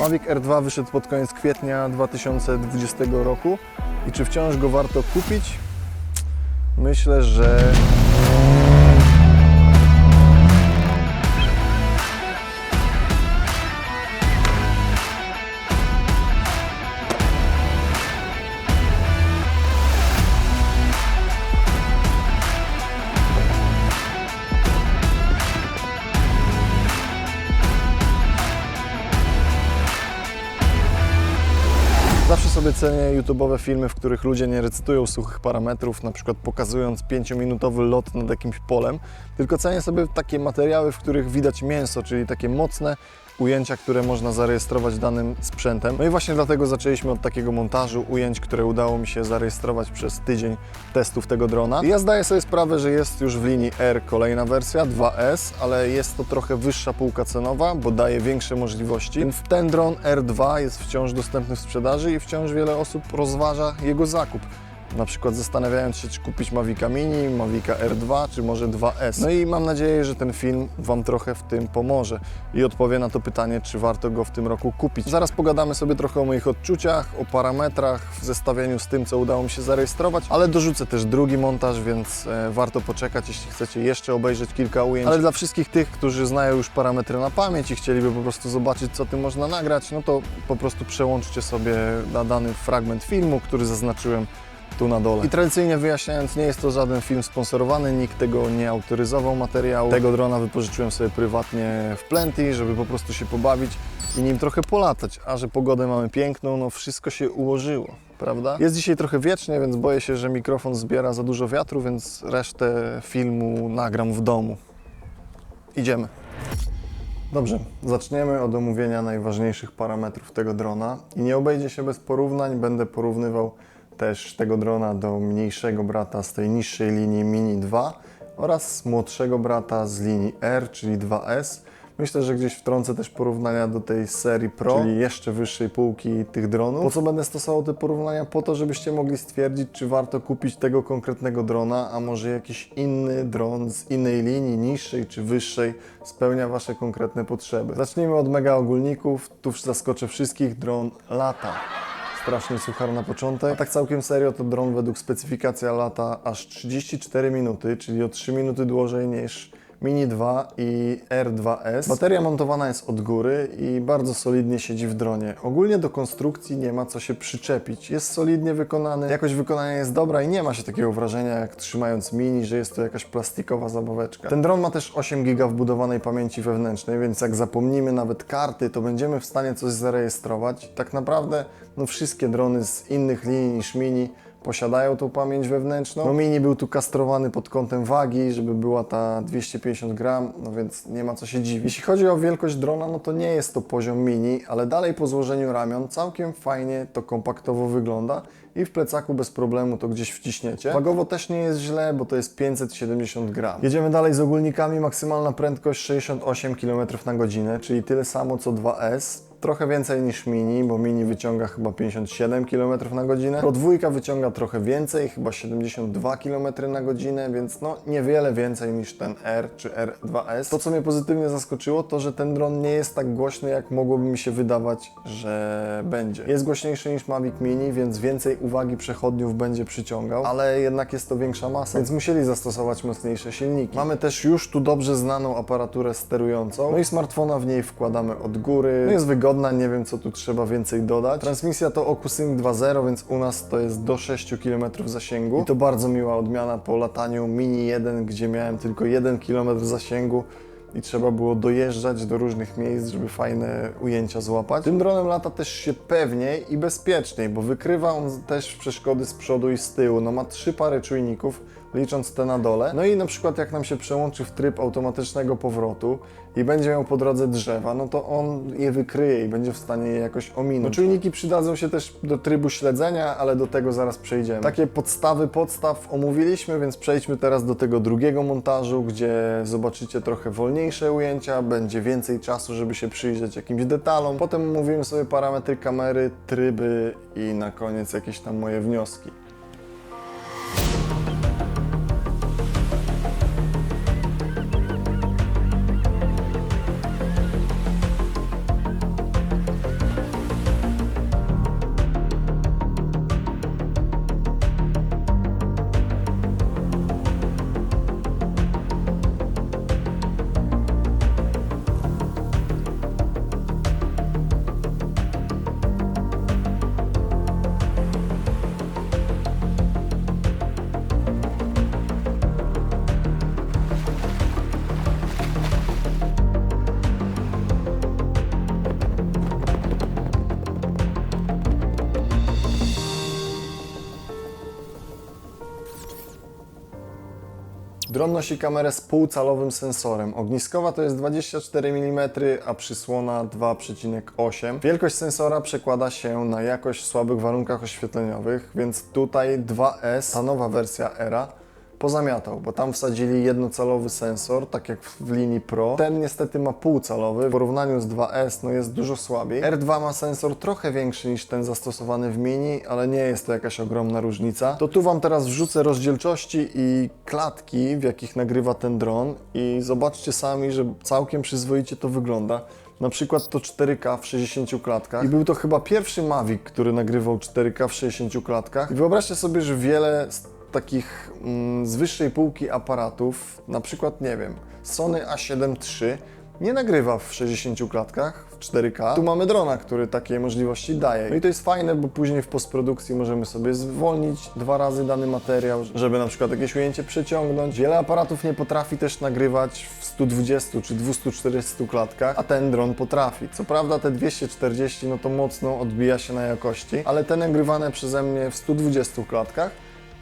Mavic R2 wyszedł pod koniec kwietnia 2020 roku i czy wciąż go warto kupić? Myślę, że cenię YouTube'owe filmy, w których ludzie nie recytują suchych parametrów, na przykład pokazując 5-minutowy lot nad jakimś polem, tylko cenię sobie takie materiały, w których widać mięso, czyli takie mocne ujęcia, które można zarejestrować danym sprzętem. No i właśnie dlatego zaczęliśmy od takiego montażu ujęć, które udało mi się zarejestrować przez tydzień testów tego drona. I ja zdaję sobie sprawę, że jest już w linii R kolejna wersja 2S, ale jest to trochę wyższa półka cenowa, bo daje większe możliwości. Ten dron R2 jest wciąż dostępny w sprzedaży i wciąż wiele osób rozważa jego zakup. Na przykład zastanawiając się, czy kupić Mavica Mini, Mavica R2, czy może 2S. No i mam nadzieję, że ten film Wam trochę w tym pomoże i odpowie na to pytanie, czy warto go w tym roku kupić. Zaraz pogadamy sobie trochę o moich odczuciach, o parametrach w zestawieniu z tym, co udało mi się zarejestrować, ale dorzucę też drugi montaż, więc e, warto poczekać, jeśli chcecie jeszcze obejrzeć kilka ujęć. Ale dla wszystkich tych, którzy znają już parametry na pamięć i chcieliby po prostu zobaczyć, co tym można nagrać, no to po prostu przełączcie sobie na dany fragment filmu, który zaznaczyłem tu na dole. I tradycyjnie wyjaśniając, nie jest to żaden film sponsorowany, nikt tego nie autoryzował materiału. Tego drona wypożyczyłem sobie prywatnie w Plenty, żeby po prostu się pobawić i nim trochę polatać. A że pogodę mamy piękną, no wszystko się ułożyło, prawda? Jest dzisiaj trochę wiecznie, więc boję się, że mikrofon zbiera za dużo wiatru, więc resztę filmu nagram w domu. Idziemy. Dobrze, zaczniemy od omówienia najważniejszych parametrów tego drona i nie obejdzie się bez porównań, będę porównywał też tego drona do mniejszego brata z tej niższej linii Mini 2 oraz młodszego brata z linii R, czyli 2S. Myślę, że gdzieś wtrącę też porównania do tej serii Pro, czyli jeszcze wyższej półki tych dronów. Po co będę stosował te porównania? Po to, żebyście mogli stwierdzić, czy warto kupić tego konkretnego drona, a może jakiś inny dron z innej linii, niższej czy wyższej, spełnia Wasze konkretne potrzeby. Zacznijmy od mega ogólników. Tu zaskoczę wszystkich. Dron lata strasznie suchar na początek. A tak całkiem serio to dron według specyfikacji lata aż 34 minuty, czyli o 3 minuty dłużej niż Mini 2 i R2S. Bateria montowana jest od góry i bardzo solidnie siedzi w dronie. Ogólnie do konstrukcji nie ma co się przyczepić. Jest solidnie wykonany, jakość wykonania jest dobra i nie ma się takiego wrażenia jak trzymając Mini, że jest to jakaś plastikowa zabaweczka. Ten dron ma też 8 GB wbudowanej pamięci wewnętrznej, więc jak zapomnimy nawet karty, to będziemy w stanie coś zarejestrować. Tak naprawdę no wszystkie drony z innych linii niż Mini posiadają tą pamięć wewnętrzną. No Mini był tu kastrowany pod kątem wagi, żeby była ta 250 gram, no więc nie ma co się dziwić. Jeśli chodzi o wielkość drona, no to nie jest to poziom Mini, ale dalej po złożeniu ramion całkiem fajnie to kompaktowo wygląda i w plecaku bez problemu to gdzieś wciśniecie. Wagowo też nie jest źle, bo to jest 570 gram. Jedziemy dalej z ogólnikami, maksymalna prędkość 68 km na godzinę, czyli tyle samo co 2S trochę więcej niż Mini, bo Mini wyciąga chyba 57 km na godzinę. Pro dwójka wyciąga trochę więcej, chyba 72 km na godzinę, więc no niewiele więcej niż ten R czy R2S. To, co mnie pozytywnie zaskoczyło, to, że ten dron nie jest tak głośny, jak mogłoby mi się wydawać, że będzie. Jest głośniejszy niż Mavic Mini, więc więcej uwagi przechodniów będzie przyciągał, ale jednak jest to większa masa, więc musieli zastosować mocniejsze silniki. Mamy też już tu dobrze znaną aparaturę sterującą, no i smartfona w niej wkładamy od góry. No jest wygodna, nie wiem co tu trzeba więcej dodać. Transmisja to OcuSync 2.0, więc u nas to jest do 6 km zasięgu i to bardzo miła odmiana po lataniu Mini 1, gdzie miałem tylko 1 km zasięgu i trzeba było dojeżdżać do różnych miejsc, żeby fajne ujęcia złapać. Tym dronem lata też się pewniej i bezpieczniej, bo wykrywa on też przeszkody z przodu i z tyłu. No ma trzy pary czujników, licząc te na dole. No i na przykład jak nam się przełączy w tryb automatycznego powrotu i będzie miał po drodze drzewa, no to on je wykryje i będzie w stanie je jakoś ominąć. No czujniki przydadzą się też do trybu śledzenia, ale do tego zaraz przejdziemy. Takie podstawy podstaw omówiliśmy, więc przejdźmy teraz do tego drugiego montażu, gdzie zobaczycie trochę wolniejsze ujęcia, będzie więcej czasu, żeby się przyjrzeć jakimś detalom. Potem omówimy sobie parametry kamery, tryby i na koniec jakieś tam moje wnioski. Dron nosi kamerę z półcalowym sensorem. Ogniskowa to jest 24 mm, a przysłona 2,8. Wielkość sensora przekłada się na jakość w słabych warunkach oświetleniowych, więc tutaj 2S, ta nowa wersja Era, pozamiatał, bo tam wsadzili jednocalowy sensor, tak jak w linii Pro. Ten niestety ma półcalowy, w porównaniu z 2S no jest dużo słabiej. R2 ma sensor trochę większy niż ten zastosowany w Mini, ale nie jest to jakaś ogromna różnica. To tu Wam teraz wrzucę rozdzielczości i klatki, w jakich nagrywa ten dron i zobaczcie sami, że całkiem przyzwoicie to wygląda. Na przykład to 4K w 60 klatkach. I był to chyba pierwszy Mavic, który nagrywał 4K w 60 klatkach. I wyobraźcie sobie, że wiele takich mm, z wyższej półki aparatów, na przykład, nie wiem, Sony A7 III nie nagrywa w 60 klatkach w 4K. Tu mamy drona, który takie możliwości daje. No i to jest fajne, bo później w postprodukcji możemy sobie zwolnić dwa razy dany materiał, żeby na przykład jakieś ujęcie przeciągnąć. Wiele aparatów nie potrafi też nagrywać w 120 czy 240 klatkach, a ten dron potrafi. Co prawda te 240 no to mocno odbija się na jakości, ale te nagrywane przeze mnie w 120 klatkach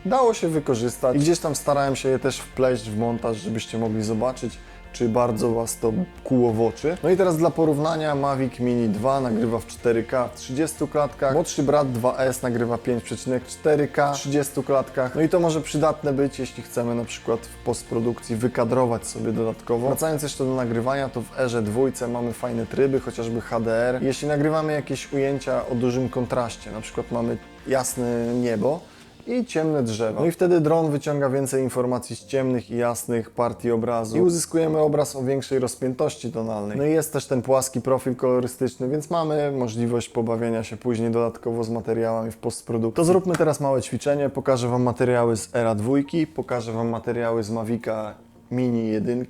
dało się wykorzystać i gdzieś tam starałem się je też wpleść w montaż, żebyście mogli zobaczyć, czy bardzo Was to kuło w oczy. No i teraz dla porównania Mavic Mini 2 nagrywa w 4K w 30 klatkach, młodszy brat 2S nagrywa 5,4K w 30 klatkach. No i to może przydatne być, jeśli chcemy na przykład w postprodukcji wykadrować sobie dodatkowo. Wracając jeszcze do nagrywania, to w Erze dwójce mamy fajne tryby, chociażby HDR. Jeśli nagrywamy jakieś ujęcia o dużym kontraście, na przykład mamy jasne niebo, i ciemne drzewa. No i wtedy dron wyciąga więcej informacji z ciemnych i jasnych partii obrazu i uzyskujemy obraz o większej rozpiętości tonalnej. No i jest też ten płaski profil kolorystyczny, więc mamy możliwość pobawienia się później dodatkowo z materiałami w postprodukcji. To zróbmy teraz małe ćwiczenie. Pokażę Wam materiały z Era 2, pokażę Wam materiały z Mavica Mini 1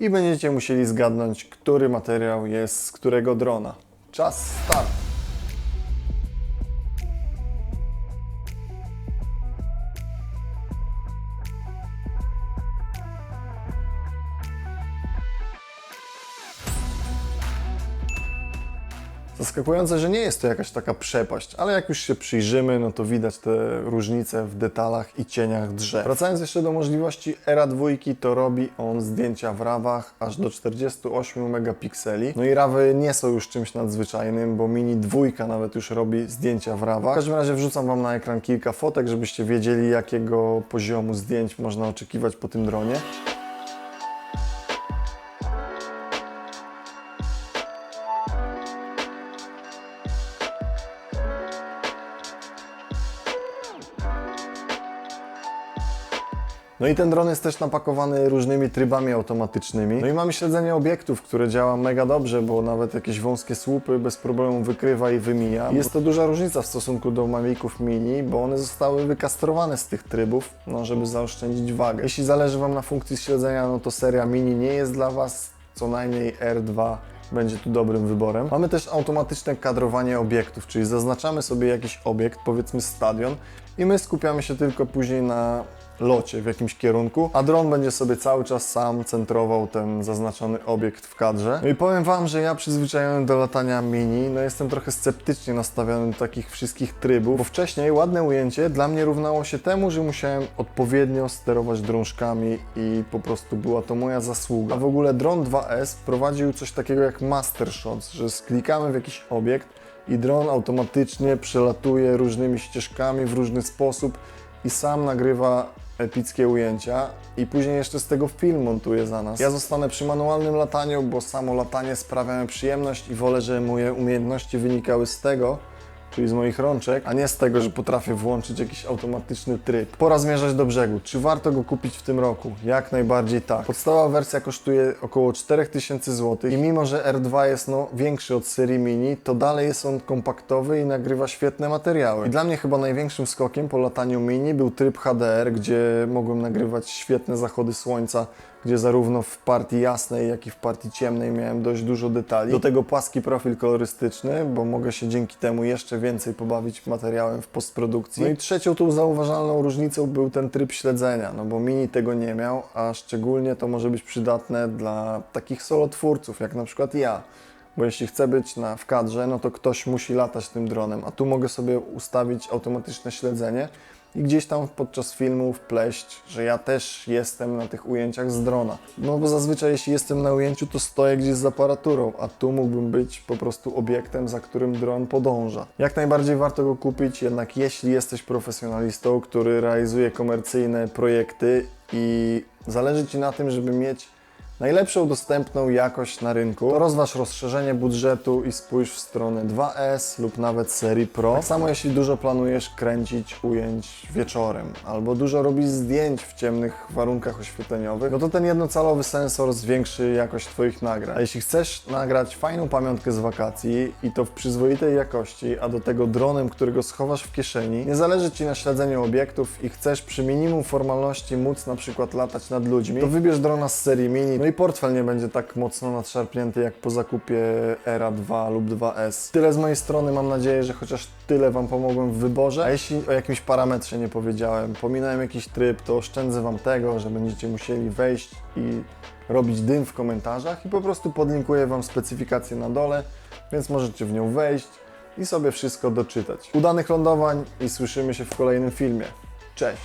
i będziecie musieli zgadnąć, który materiał jest z którego drona. Czas start! Zaskakujące, że nie jest to jakaś taka przepaść, ale jak już się przyjrzymy, no to widać te różnice w detalach i cieniach drzew. Wracając jeszcze do możliwości Era 2, to robi on zdjęcia w rawach aż do 48 megapikseli. No i rawy nie są już czymś nadzwyczajnym, bo Mini 2 nawet już robi zdjęcia w rawach. W każdym razie wrzucam Wam na ekran kilka fotek, żebyście wiedzieli, jakiego poziomu zdjęć można oczekiwać po tym dronie. No i ten dron jest też napakowany różnymi trybami automatycznymi. No i mamy śledzenie obiektów, które działa mega dobrze, bo nawet jakieś wąskie słupy bez problemu wykrywa i wymija. Jest to duża różnica w stosunku do Maviców Mini, bo one zostały wykastrowane z tych trybów, no żeby zaoszczędzić wagę. Jeśli zależy Wam na funkcji śledzenia, no to seria Mini nie jest dla Was, co najmniej R2 będzie tu dobrym wyborem. Mamy też automatyczne kadrowanie obiektów, czyli zaznaczamy sobie jakiś obiekt, powiedzmy stadion i my skupiamy się tylko później na locie w jakimś kierunku, a dron będzie sobie cały czas sam centrował ten zaznaczony obiekt w kadrze. No i powiem Wam, że ja przyzwyczajony do latania mini, no jestem trochę sceptycznie nastawiony do takich wszystkich trybów, bo wcześniej ładne ujęcie dla mnie równało się temu, że musiałem odpowiednio sterować drążkami i po prostu była to moja zasługa. A w ogóle dron 2S wprowadził coś takiego jak master shots, że sklikamy w jakiś obiekt i dron automatycznie przelatuje różnymi ścieżkami w różny sposób i sam nagrywa epickie ujęcia i później jeszcze z tego film montuje za nas. Ja zostanę przy manualnym lataniu, bo samo latanie sprawia mi przyjemność i wolę, żeby moje umiejętności wynikały z tego, czyli z moich rączek, a nie z tego, że potrafię włączyć jakiś automatyczny tryb. Pora zmierzać do brzegu. Czy warto go kupić w tym roku? Jak najbardziej tak. Podstawowa wersja kosztuje około 4000 zł i mimo, że R2 jest no, większy od serii Mini, to dalej jest on kompaktowy i nagrywa świetne materiały. I dla mnie chyba największym skokiem po lataniu Mini był tryb HDR, gdzie mogłem nagrywać świetne zachody słońca, gdzie zarówno w partii jasnej, jak i w partii ciemnej miałem dość dużo detali. Do tego płaski profil kolorystyczny, bo mogę się dzięki temu jeszcze więcej pobawić materiałem w postprodukcji. No i trzecią tą zauważalną różnicą był ten tryb śledzenia, no bo Mini tego nie miał, a szczególnie to może być przydatne dla takich solotwórców, jak na przykład ja. Bo jeśli chcę być na, w kadrze, no to ktoś musi latać tym dronem, a tu mogę sobie ustawić automatyczne śledzenie i gdzieś tam podczas filmu wpleść, że ja też jestem na tych ujęciach z drona. No bo zazwyczaj jeśli jestem na ujęciu, to stoję gdzieś z aparaturą, a tu mógłbym być po prostu obiektem, za którym dron podąża. Jak najbardziej warto go kupić, jednak jeśli jesteś profesjonalistą, który realizuje komercyjne projekty i zależy Ci na tym, żeby mieć najlepszą dostępną jakość na rynku, to rozważ rozszerzenie budżetu i spójrz w stronę 2S lub nawet serii Pro. Tak samo jeśli dużo planujesz kręcić ujęć wieczorem albo dużo robisz zdjęć w ciemnych warunkach oświetleniowych, no to ten jednocalowy sensor zwiększy jakość Twoich nagrań. A jeśli chcesz nagrać fajną pamiątkę z wakacji i to w przyzwoitej jakości, a do tego dronem, którego schowasz w kieszeni, nie zależy Ci na śledzeniu obiektów i chcesz przy minimum formalności móc na przykład latać nad ludźmi, to wybierz drona z serii mini, no i portfel nie będzie tak mocno nadszarpnięty jak po zakupie Era 2 lub 2S. Tyle z mojej strony, mam nadzieję, że chociaż tyle Wam pomogłem w wyborze. A jeśli o jakimś parametrze nie powiedziałem, pominąłem jakiś tryb, to oszczędzę Wam tego, że będziecie musieli wejść i robić dym w komentarzach i po prostu podlinkuję Wam specyfikację na dole, więc możecie w nią wejść i sobie wszystko doczytać. Udanych lądowań i słyszymy się w kolejnym filmie. Cześć!